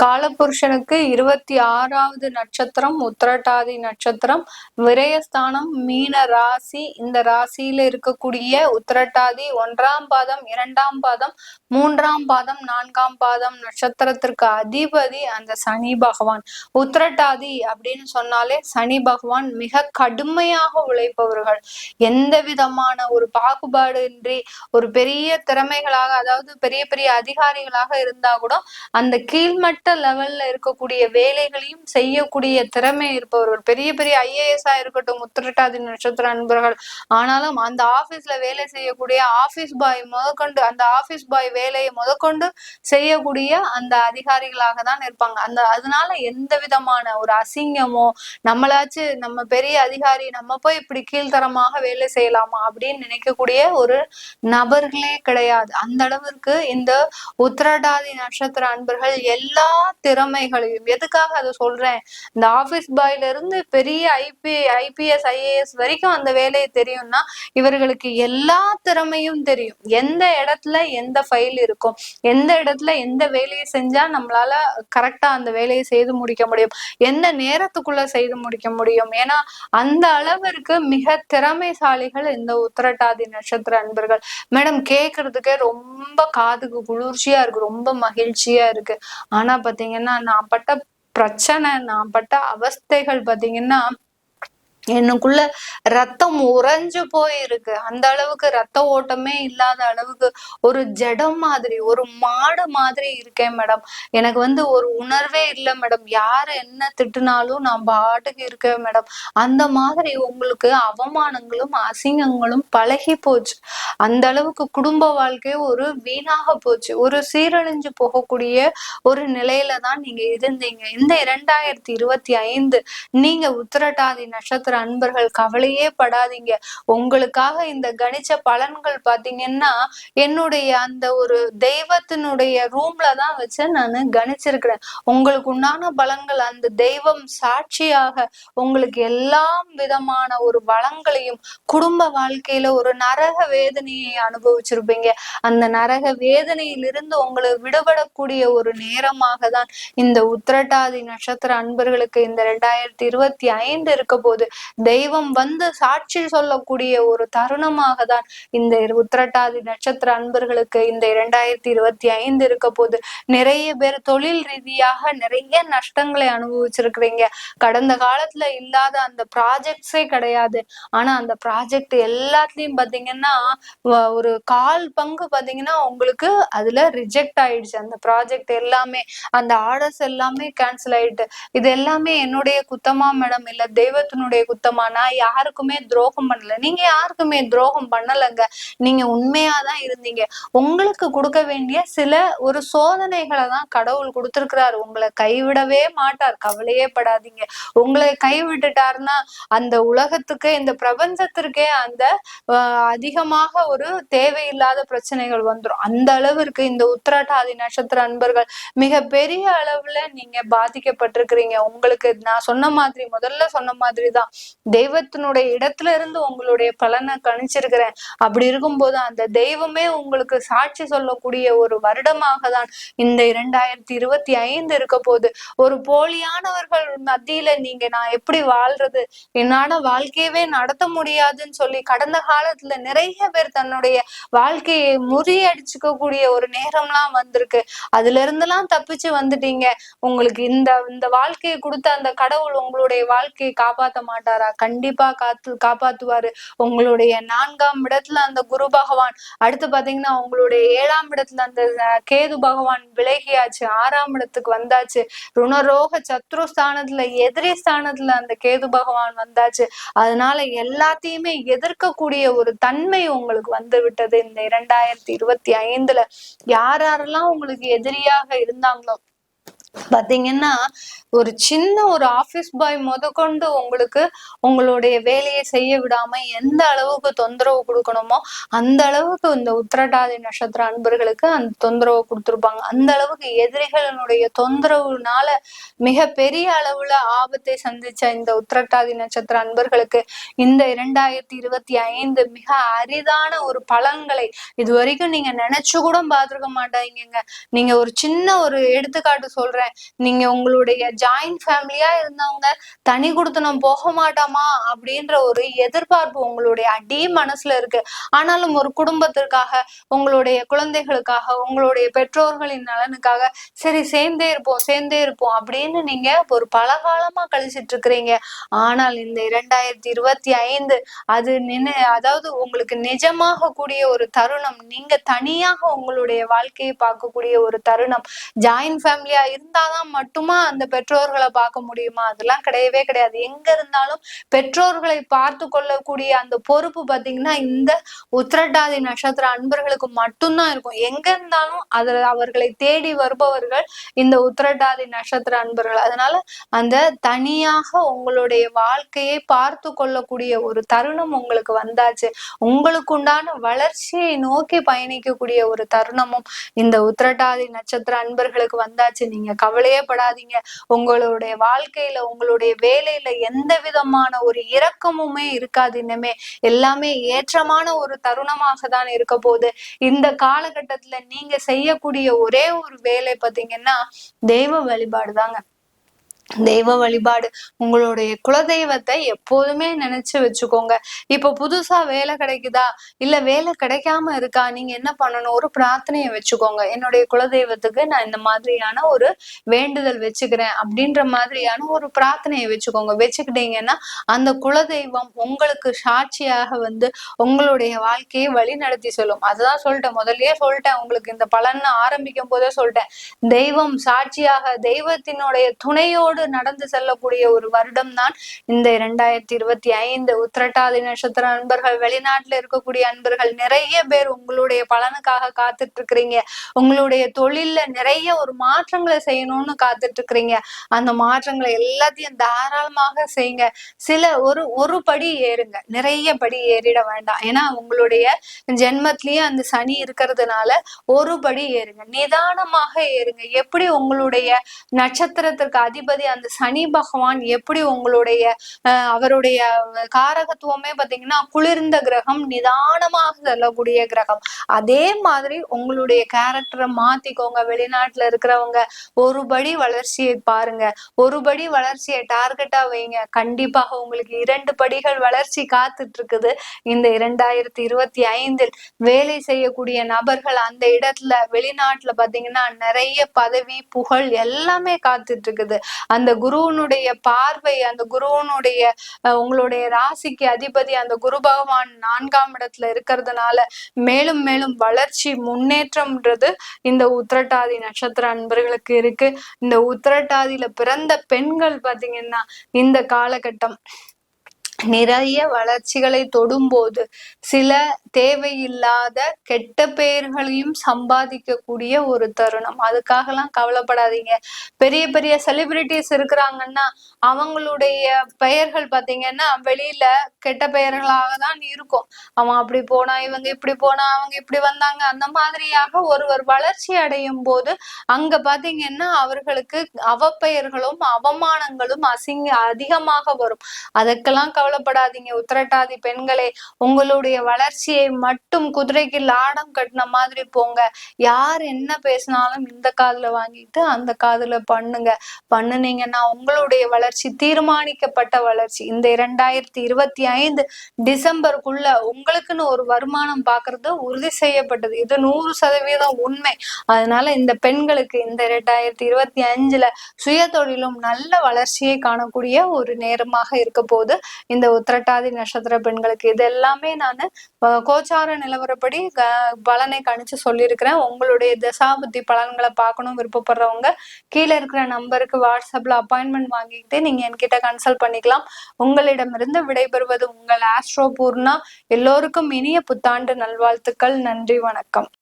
காலபுருஷனுக்கு இருபத்தி ஆறாவது நட்சத்திரம் உத்திரட்டாதி நட்சத்திரம் விரயஸ்தானம் மீன ராசி. இந்த ராசியில இருக்கக்கூடிய உத்திரட்டாதி ஒன்றாம் பாதம் இரண்டாம் பாதம் மூன்றாம் பாதம் நான்காம் பாதம் நட்சத்திரத்திற்கு அதிபதி அந்த சனி பகவான். உத்திரட்டாதி அப்படின்னு சொன்னாலே சனி பகவான் மிக கடுமையாக உழைப்பவர்கள். எந்த விதமான ஒரு பாகுபாடு இன்றி ஒரு பெரிய திறமைகளாக அதாவது பெரிய பெரிய அதிகாரிகளாக இருந்தா கூட அந்த கீழ்மட்ட லெவல்ல இருக்கக்கூடிய வேலைகளையும் செய்யக்கூடிய திறமை இருப்பவர்கள் பெரிய பெரிய ஐஏஎஸ் இருக்கட்டும் உத்திரட்டாதி நட்சத்திர அன்பர்கள். ஆனாலும் அந்த ஆபீஸ்ல வேலை செய்யக்கூடிய ஆபீஸ் பாய் முதற்கொண்டு அந்த ஆபீஸ் பாய் வேலையை முதற்கொண்டு செய்யக்கூடிய அந்த அதிகாரிகளாக தான் இருப்பாங்க. அந்த அதனால எந்த விதமான ஒரு அசிங்கமோ நம்மளாச்சு நம்ம பெரிய அதிகாரி நம்ம போய் இப்படி கீழ்த்தரமாக வேலை செய்யலாமா அப்படின்னு நினைக்கக்கூடிய ஒரு நபர்களே கிடையாது. அந்த அளவிற்கு இந்த உத்திரடாதி நட்சத்திர அன்பர்கள் எல்லா திறமைகளையும் எதுக்காக அதை சொல்றேன்? இந்த ஆபீஸ் பாய்ல இருந்து பெரிய ஐபி ஐபிஎஸ் ஐஏஎஸ் வரைக்கும் அந்த வேலையை தெரியும்னா இவர்களுக்கு எல்லா திறமையும் தெரியும். எந்த இடத்துல எந்த ஃபைல் இருக்கும்? எந்த இடத்துல எந்த வேலையை செஞ்சா நம்மளால கரெக்டா அந்த வேலையை செய்து முடிக்க முடியும்? எந்த நேரத்துக்குள்ள செய்து முடிக்க முடியும்? ஏன்னா அந்த அளவிற்கு மிக திறமைசாலிகள் இந்த உத்திரட்டாதி நட்சத்திர அன்பர்கள். மேடம் கேக்குறதுக்கே ரொம்ப காதுக்கு குளிர்ச்சியா இருக்கு. ரொம்ப மகிழ்ச்சியா இருக்கு. ஆனா பாத்தீங்கன்னா நான் பட்ட பிரச்சனை நான் பட்ட அவஸ்தைகள் பாத்தீங்கன்னா எனக்குள்ள ரத்தம் உறைஞ்சு போயிருக்கு. அந்த அளவுக்கு ரத்த ஓட்டமே இல்லாத அளவுக்கு ஒரு ஜடம் மாதிரி ஒரு மாடு மாதிரி இருக்கேன் மேடம். எனக்கு வந்து ஒரு உணர்வே இல்லை மேடம். யாரு என்ன திட்டுனாலும் நான் பாட்டுக்கு இருக்கேன் மேடம். அந்த மாதிரி உங்களுக்கு அவமானங்களும் அசிங்கங்களும் பழகி போச்சு. அந்த அளவுக்கு குடும்ப வாழ்க்கை ஒரு வீணாக போச்சு. ஒரு சீரழிஞ்சு போகக்கூடிய ஒரு நிலையில தான் நீங்க இருந்தீங்க. இந்த இரண்டாயிரத்தி இருபத்தி ஐந்து நீங்க உத்திரட்டாதி நட்சத்திர அன்பர்கள் கவலையே படாதீங்க. உங்களுக்காக இந்த கணிச்ச பலன்கள் பாத்தீங்கன்னா என்னுடைய அந்த ஒரு தெய்வத்தினுடைய ரூம்ல தான் வச்சு நான் கணிச்சிருக்கிறேன். உங்களுக்கு உண்டான பலன்கள் அந்த தெய்வம் சாட்சியாக உங்களுக்கு எல்லா விதமான ஒரு வளங்களையும் குடும்ப வாழ்க்கையில ஒரு நரக வேதனையை அனுபவிச்சிருப்பீங்க. அந்த நரக வேதனையிலிருந்து உங்களை விடுபடக்கூடிய ஒரு நேரமாக தான் இந்த உத்திரட்டாதி நட்சத்திர அன்பர்களுக்கு இந்த ரெண்டாயிரத்தி இருபத்தி ஐந்து இருக்க போது தெய்வம் வந்து சாட்சி சொல்லக்கூடிய ஒரு தருணமாக தான் இந்த உத்திரட்டாதி நட்சத்திர அன்பர்களுக்கு இந்த இரண்டாயிரத்தி இருபத்தி ஐந்து இருக்க போது நிறைய பேர் தொழில் ரீதியாக நிறைய நஷ்டங்களை அனுபவிச்சிருக்கிறீங்க. கடந்த காலத்துல இல்லாத அந்த ப்ராஜெக்ட்ஸே கிடையாது. ஆனா அந்த ப்ராஜெக்ட் எல்லாத்துலயும் பாத்தீங்கன்னா ஒரு கால் பங்கு பாத்தீங்கன்னா உங்களுக்கு அதுல ரிஜெக்ட் ஆயிடுச்சு. அந்த ப்ராஜெக்ட் எல்லாமே அந்த ஆர்டர்ஸ் எல்லாமே கேன்சல் ஆயிட்டு. இது எல்லாமே என்னுடைய குத்தமா மேடம்? இல்ல தெய்வத்தினுடைய குத்தமா நான் யாருக்குமே துரோகம் பண்ணல. நீங்க யாருக்குமே துரோகம் பண்ணலைங்க. நீங்க உண்மையாதான் இருந்தீங்க. உங்களுக்கு கொடுக்க வேண்டிய சில ஒரு சோதனைகளை தான் கடவுள் கொடுத்திருக்கிறாரு. உங்களை கைவிடவே மாட்டார். கவலையே படாதீங்க. உங்களை கைவிட்டுட்டாருன்னா அந்த உலகத்துக்கு இந்த பிரபஞ்சத்திற்கே அந்த அதிகமாக ஒரு தேவையில்லாத பிரச்சனைகள் வந்துடும் அந்த அளவிற்கு இந்த உத்திராட்டாதி நட்சத்திர அன்பர்கள் மிக பெரிய அளவுல நீங்க பாதிக்கப்பட்டிருக்கிறீங்க. உங்களுக்கு நான் சொன்ன மாதிரி முதல்ல சொன்ன மாதிரிதான். தெய்வத்தினுடைய இடத்துல இருந்து உங்களுடைய பலனை கணிச்சிருக்கிறேன். அப்படி இருக்கும்போது அந்த தெய்வமே உங்களுக்கு சாட்சி சொல்லக்கூடிய ஒரு வருடமாக தான் இந்த இரண்டாயிரத்தி இருபத்தி ஐந்து இருக்க போது ஒரு போலியானவர்கள் மத்தியில நீங்க நான் எப்படி வாழ்றது? என்னால வாழ்க்கையவே நடத்த முடியாதுன்னு சொல்லி கடந்த காலத்துல நிறைய பேர் தன்னுடைய வாழ்க்கையை முறியடிச்சுக்க ஒரு நேரம்லாம் வந்திருக்கு. அதுல இருந்தெல்லாம் தப்பிச்சு வந்துட்டீங்க. உங்களுக்கு இந்த இந்த வாழ்க்கையை கொடுத்த அந்த கடவுள் உங்களுடைய வாழ்க்கையை காப்பாத்த மாட்டேன் கண்டிப்பா காத்து காப்பாத்துவாரு. உங்களுடைய நான்காம் இடத்துல அந்த குரு பகவான் அடுத்து பாத்தீங்கன்னா உங்களுடைய ஏழாம் இடத்துல அந்த கேது பகவான் விலகியாச்சு. ஆறாம் இடத்துக்கு வந்தாச்சு. ருணரோக சத்ரு ஸ்தானத்துல எதிரி ஸ்தானத்துல அந்த கேது பகவான் வந்தாச்சு. அதனால எல்லாத்தையுமே எதிர்க்கக்கூடிய ஒரு தன்மை உங்களுக்கு வந்து விட்டது இந்த இரண்டாயிரத்தி இருபத்தி ஐந்துல. யார் யாரெல்லாம் உங்களுக்கு எதிரியாக இருந்தாங்களோ பாத்தீங்கன்னா ஒரு சின்ன ஒரு ஆபீஸ் பாய் முதற்கொண்டு உங்களுக்கு உங்களுடைய வேலையை செய்ய விடாம எந்த அளவுக்கு தொந்தரவு கொடுக்கணுமோ அந்த அளவுக்கு இந்த உத்திரட்டாதி நட்சத்திர அன்பர்களுக்கு அந்த தொந்தரவு கொடுத்துருப்பாங்க. அந்த அளவுக்கு எதிரிகளினுடைய தொந்தரவுனால மிக பெரிய அளவுல ஆபத்தை சந்திச்ச இந்த உத்திரட்டாதி நட்சத்திர அன்பர்களுக்கு இந்த இரண்டாயிரத்தி இருபத்தி ஐந்து மிக அரிதான ஒரு பலன்களை இது வரைக்கும் நீங்க நினைச்சு கூட பார்த்துருக்க மாட்டாங்க நீங்க ஒரு சின்ன ஒரு எடுத்துக்காட்டு சொல்ற சொல்றேன். நீங்க உங்களுடைய ஜாயிண்ட் ஃபேமிலியா இருந்தவங்க தனி கொடுத்தனம் போக மாட்டோமா அப்படின்ற ஒரு எதிர்பார்ப்பு உங்களுடைய அடி மனசுல இருக்கு. ஆனாலும் ஒரு குடும்பத்திற்காக உங்களுடைய குழந்தைகளுக்காக உங்களுடைய பெற்றோர்களின் நலனுக்காக சரி சேர்ந்தே இருப்போம் சேர்ந்தே இருப்போம் அப்படின்னு நீங்க ஒரு பல காலமா கழிச்சிட்டு இருக்கிறீங்க. ஆனால் இந்த இரண்டாயிரத்தி இருபத்தி ஐந்து அது நினை அதாவது உங்களுக்கு நிஜமாக கூடிய ஒரு தருணம் நீங்க தனியாக உங்களுடைய வாழ்க்கையை பார்க்கக்கூடிய ஒரு தருணம் ஜாயின்ட் ஃபேமிலியா இருந்து இருந்தாதான் மட்டுமா அந்த பெற்றோர்களை பார்க்க முடியுமா? அதெல்லாம் கிடையவே கிடையாது. எங்க இருந்தாலும் பெற்றோர்களை பார்த்து கொள்ளக்கூடிய அந்த பொறுப்பு பாத்தீங்கன்னா இந்த உத்திரட்டாதி நட்சத்திர அன்பர்களுக்கு மட்டும்தான் இருக்கும். எங்க இருந்தாலும் அதுல அவர்களை தேடி வருபவர்கள் இந்த உத்திரட்டாதி நட்சத்திர அன்பர்கள். அதனால அந்த தனியாக உங்களுடைய வாழ்க்கையை பார்த்து கொள்ளக்கூடிய ஒரு தருணம் உங்களுக்கு வந்தாச்சு. உங்களுக்கு உண்டான வளர்ச்சியை நோக்கி பயணிக்கக்கூடிய ஒரு தருணமும் இந்த உத்திரட்டாதி நட்சத்திர அன்பர்களுக்கு வந்தாச்சு. நீங்க கவலையே படாதீங்க. உங்களுடைய வாழ்க்கையில உங்களுடைய வேலையில எந்த விதமான ஒரு இரக்கமுமே இருக்காது இன்னமே. எல்லாமே ஏற்றமான ஒரு தருணமாக தான் இருக்க போகுது. இந்த காலகட்டத்துல நீங்க செய்யக்கூடிய ஒரே ஒரு வேலை பாத்தீங்கன்னா தெய்வ வழிபாடு தாங்க தெய்வ வழிபாடு உங்களுடைய குலதெய்வத்தை எப்போதுமே நினைச்சு வச்சுக்கோங்க. இப்ப புதுசா வேலை கிடைக்குதா? இல்ல வேலை கிடைக்காம இருக்கா? நீங்க என்ன பண்ணணும்? ஒரு பிரார்த்தனையை வச்சுக்கோங்க. என்னுடைய குலதெய்வத்துக்கு நான் இந்த மாதிரியான ஒரு வேண்டுதல் வச்சுக்கிறேன் அப்படின்ற மாதிரியான ஒரு பிரார்த்தனையை வச்சுக்கோங்க. வச்சுக்கிட்டீங்கன்னா அந்த குலதெய்வம் உங்களுக்கு சாட்சியாக வந்து உங்களுடைய வாழ்க்கையை வழி நடத்தி சொல்லும். அதுதான் சொல்லிட்டேன். முதல்லயே சொல்லிட்டேன். உங்களுக்கு இந்த பலன் ஆரம்பிக்கும் போதே சொல்லிட்டேன். தெய்வம் சாட்சியாக தெய்வத்தினுடைய துணையோடு நாடு நடந்து செல்லக்கூடிய ஒரு வருடம் தான் இந்த இரண்டாயிரத்தி இருபத்தி ஐந்து. உத்திரட்டாதி நட்சத்திர அன்பர்கள் வெளிநாட்டுல இருக்கக்கூடிய அன்பர்கள் நிறைய பேர் உங்களுடைய பலனுக்காக காத்துட்டு இருக்கிறீங்க உங்களுடைய தொழில்ல நிறைய ஒரு மாற்றங்களை செய்யணும்னு காத்துட்டு இருக்கிறீங்க அந்த மாற்றங்களை எல்லாத்தையும் தாராளமாக செய்யுங்க. சில ஒரு ஒரு படி ஏறுங்க. நிறைய படி ஏறிட வேண்டாம். ஏன்னா உங்களுடைய ஜென்மத்திலயும் அந்த சனி இருக்கிறதுனால ஒரு படி ஏறுங்க. நிதானமாக ஏறுங்க. எப்படி உங்களுடைய நட்சத்திரத்திற்கு அதிபதி அந்த சனி பகவான் எப்படி உங்களுடைய அவருடைய காரகத்துவமே பாத்தீங்கன்னா குளிர்ந்த கிரகம் நிதானமாக செல்லக்கூடிய கிரகம். அதே மாதிரி உங்களுடைய கேரக்டரை மாத்திக்கோங்க. வெளிநாட்டுல இருக்கிறவங்க ஒரு படி வளர்ச்சியை பாருங்க. ஒரு படி வளர்ச்சியை டார்கெட்டா வைங்க. கண்டிப்பாக உங்களுக்கு இரண்டு படிகள் வளர்ச்சி காத்துட்டு இருக்குது இந்த இரண்டாயிரத்தி இருபத்தி ஐந்தில் வேலை செய்யக்கூடிய நபர்கள் அந்த இடத்துல வெளிநாட்டுல பாத்தீங்கன்னா நிறைய பதவி புகழ் எல்லாமே காத்துட்டு இருக்குது அந்த குருவனுடைய பார்வை அந்த குருவனுடைய உங்களுடைய ராசிக்கு அதிபதி அந்த குரு பகவான் நான்காம் இடத்துல இருக்கிறதுனால மேலும் மேலும் வளர்ச்சி முன்னேற்றம்ன்றது இந்த உத்திரட்டாதி நட்சத்திர அன்பர்களுக்கு இருக்கு. இந்த உத்திரட்டாதியில பிறந்த பெண்கள் பாத்தீங்கன்னா இந்த காலகட்டம் நிறைய வளர்ச்சிகளை தொடும்போது சில தேவையில்லாத கெட்ட பெயர்களையும் சம்பாதிக்கக்கூடிய ஒரு தருணம். அதுக்காகலாம் கவலைப்படாதீங்க. பெரிய பெரிய செலிபிரிட்டிஸ் இருக்கிறாங்கன்னா அவங்களுடைய பெயர்கள் பாத்தீங்கன்னா வெளியில கெட்ட பெயர்களாக தான் இருக்கும். அவன் அப்படி போனா இவங்க இப்படி போனா அவங்க இப்படி வந்தாங்க. அந்த மாதிரியாக ஒருவர் வளர்ச்சி அடையும் போது அங்க பாத்தீங்கன்னா அவர்களுக்கு அவப்பெயர்களும் அவமானங்களும் அசிங்க அதிகமாக வரும். அதுக்கெல்லாம் கவலை கவலைப்படாதீங்க. உத்திரட்டாதி பெண்களே உங்களுடைய வளர்ச்சியை மட்டும் குதிரைக்கு லாடம் கட்டின மாதிரி போங்க. யார் என்ன பேசினாலும் இந்த காதுல வாங்கிட்டு அந்த காதுல பண்ணுங்க. பண்ணுனீங்கன்னா உங்களுடைய வளர்ச்சி தீர்மானிக்கப்பட்ட வளர்ச்சி. இந்த இரண்டாயிரத்தி இருபத்தி ஐந்து டிசம்பருக்குள்ள உங்களுக்குன்னு ஒரு வருமானம் பாக்குறது உறுதி செய்யப்பட்டது. இது நூறு சதவீதம் உண்மை. அதனால இந்த பெண்களுக்கு இந்த இரண்டாயிரத்தி இருபத்தி அஞ்சுல சுய தொழிலும் நல்ல வளர்ச்சியை காணக்கூடிய ஒரு நேரமாக இருக்க போது இந்த உத்திரட்டாதி நட்சத்திர பெண்களுக்கு இது எல்லாமே நான் கோச்சார நிலவரப்படி பலனை கணிச்சு சொல்லியிருக்கிறேன். உங்களுடைய தசாபுத்தி பலன்களை பார்க்கணும் விருப்பப்படுறவங்க கீழே இருக்கிற நம்பருக்கு வாட்ஸ்அப்ல அப்பாயின்மெண்ட் வாங்கிக்கிட்டு நீங்க என்கிட்ட கன்சல்ட் பண்ணிக்கலாம். உங்களிடமிருந்து விடைபெறுவது உங்கள் ஆஸ்ட்ரோ பூர்ணா. எல்லோருக்கும் இனிய புத்தாண்டு நல்வாழ்த்துக்கள். நன்றி வணக்கம்.